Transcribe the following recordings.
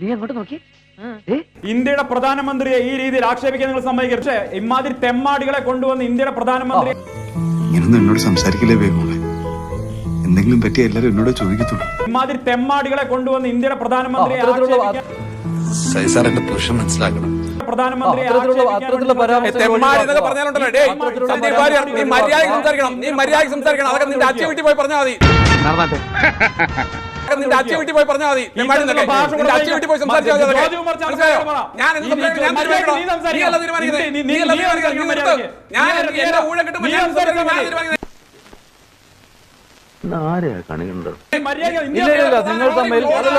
നീ അങ്ങോട്ട് നോക്കി. ഇന്ത്യയുടെ പ്രധാനമന്ത്രിയെ ഈ രീതിയിൽ ആക്ഷേപിക്കാൻ നിങ്ങൾ സമ്മതിക്കും പക്ഷേ ഇമാതിരി തെമ്മാടികളെ കൊണ്ടുവന്ന് ഇന്ത്യയുടെ പ്രധാനമന്ത്രി ഇങ്ങനൊന്നും എന്നോട് സംസാരിക്കില്ലേ വേഗം എന്തെങ്കിലും പറ്റി എല്ലാവരും എന്നോട് ചോദിക്കത്തുള്ളൂ. ഇമാതിരി തെമ്മാടികളെ കൊണ്ടുവന്ന് ഇന്ത്യയുടെ പ്രധാനമന്ത്രിയെ മനസ്സിലാക്കണം. പ്രധാനമന്ത്രി. സംസാരിക്കണം. നീ മര്യാദ സംസാരിക്കണം. അതൊക്കെ നിന്റെ അച്ഛൻ വീട്ടിൽ പോയി പറഞ്ഞാൽ മതി. നിന്റെ അച്ഛൻ വീട്ടിൽ പോയി പറഞ്ഞാൽ മതി. നിന്റെ അച്ഛൻ വീട്ടിൽ പോയി സംസാരിച്ചാൽ. ഞാൻ ഞാൻ. ഞാൻ ഊഴം കിട്ടുമ്പോൾ. തീരുമാനിക്കുന്നത്. നിങ്ങൾ തമ്മിൽ അതല്ല.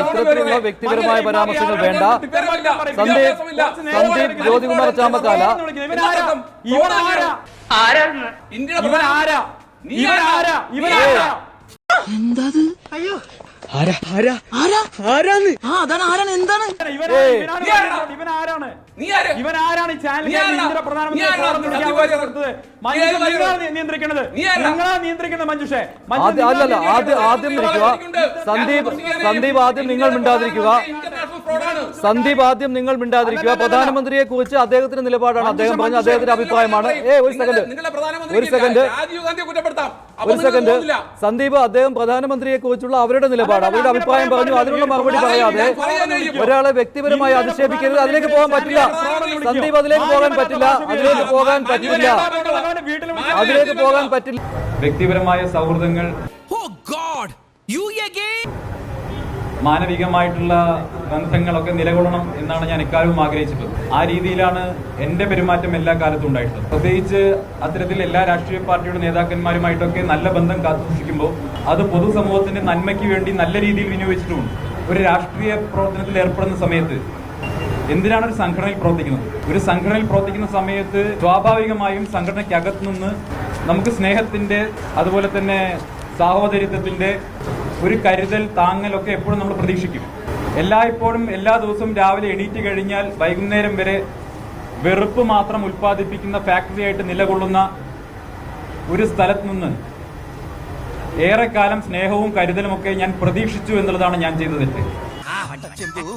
ഇത്തരത്തിലുള്ള വ്യക്തിപരമായ പരാമർശങ്ങൾ വേണ്ട. സന്ദീപ് സന്ദീപ് ജ്യോതികുമാർ ചാമ്പക്കാല. ആരാ? ഇവൻ ആരാ? ഇവൻ ആരാ? ഇവൻ ആരാ ആരാണ്? ഏയ്. ഇവനാണ് ഇവൻ ആരാണ് നീ ആര്? ഇവൻ ആരാണ് ഈ ചാനൽ നീ ആരാ? ഇന്ത്യയുടെ നീ പ്രധാനമന്ത്രിയെ ആരാ? ഫോറം വിളിക്കാൻ സന്ദീപ് വാര്യർ. കൊടുത്തത്? നീ മഞ്ജുഷ, ഏത് വാര്യർ? നിങ്ങളാണ് നിയന്ത്രിക്കുന്നത്. നീ ആരാ? നിയന്ത്രിക്കുന്നത് മഞ്ജുഷേ. അല്ലല്ല ആദ്യം ആദ്യം ഇരിക്കുക സന്ദീപ് സന്ദീപ് ആദ്യം നിങ്ങൾ മിണ്ടാതിരിക്കുക. സന്ദീപ് ആദ്യം നിങ്ങൾ മിണ്ടാതിരിക്കുക. പ്രധാനമന്ത്രിയെ കുറിച്ച് അദ്ദേഹത്തിന്റെ നിലപാടാണ്. അദ്ദേഹം പറഞ്ഞ അദ്ദേഹത്തിന്റെ അഭിപ്രായമാണ്. ഏ ഒരു സെക്കൻഡ് ഒരു സെക്കൻഡ് ഒരു സെക്കൻഡ് സന്ദീപ് അദ്ദേഹം പ്രധാനമന്ത്രിയെ കുറിച്ചുള്ള അവരുടെ നിലപാട് അവരുടെ അഭിപ്രായം പറഞ്ഞു. അതിനുള്ള മറുപടി പറയാതെ ഒരാളെ വ്യക്തിപരമായി അധിക്ഷേപിക്കരുത്. അതിലേക്ക് പോകാൻ പറ്റില്ല. സന്ദീപ് അതിലേക്ക് പോകാൻ പറ്റില്ല. അതിലേക്ക് പോകാൻ പറ്റില്ല. അതിലേക്ക് പോകാൻ പറ്റില്ല. വ്യക്തിപരമായ സൗഹൃദങ്ങൾ മാനവികമായിട്ടുള്ള ബന്ധങ്ങളൊക്കെ നിലകൊള്ളണം എന്നാണ് ഞാൻ ഇക്കാലവും ആഗ്രഹിച്ചിട്ടുള്ളത്. ആ രീതിയിലാണ് എന്റെ പെരുമാറ്റം എല്ലാ കാലത്തും ഉണ്ടായിട്ടുള്ളത്. പ്രത്യേകിച്ച് അത്തരത്തിൽ എല്ലാ രാഷ്ട്രീയ പാർട്ടിയുടെ നേതാക്കന്മാരുമായിട്ടൊക്കെ നല്ല ബന്ധം കാത്തുസൂക്ഷിക്കുമ്പോൾ അത് പൊതുസമൂഹത്തിന്റെ നന്മയ്ക്ക് വേണ്ടി നല്ല രീതിയിൽ വിനിയോഗിച്ചിട്ടുമുണ്ട്. ഒരു രാഷ്ട്രീയ പ്രവർത്തനത്തിൽ ഏർപ്പെടുന്ന സമയത്ത് എന്തിനാണ് ഒരു സംഘടനയിൽ പ്രവർത്തിക്കുന്നത്? ഒരു സംഘടനയിൽ പ്രവർത്തിക്കുന്ന സമയത്ത് സ്വാഭാവികമായും സംഘടനയ്ക്കകത്ത് നിന്ന് നമുക്ക് സ്നേഹത്തിന്റെ അതുപോലെ തന്നെ സാഹോദര്യത്വത്തിന്റെ ഒരു കരുതൽ താങ്ങലൊക്കെ എപ്പോഴും നമ്മൾ പ്രതീക്ഷിക്കും. എല്ലായ്പ്പോഴും എല്ലാ ദിവസവും രാവിലെ എണീറ്റ് കഴിഞ്ഞാൽ വൈകുന്നേരം വരെ വെറുപ്പ് മാത്രം ഉൽപ്പാദിപ്പിക്കുന്ന ഫാക്ടറി ആയിട്ട് നിലകൊള്ളുന്ന ഒരു സ്ഥലത്ത് നിന്ന് ഏറെക്കാലം സ്നേഹവും കരുതലും ഒക്കെ ഞാൻ പ്രതീക്ഷിച്ചു എന്നുള്ളതാണ് ഞാൻ ചെയ്ത തെറ്റ്. ചെമ്പു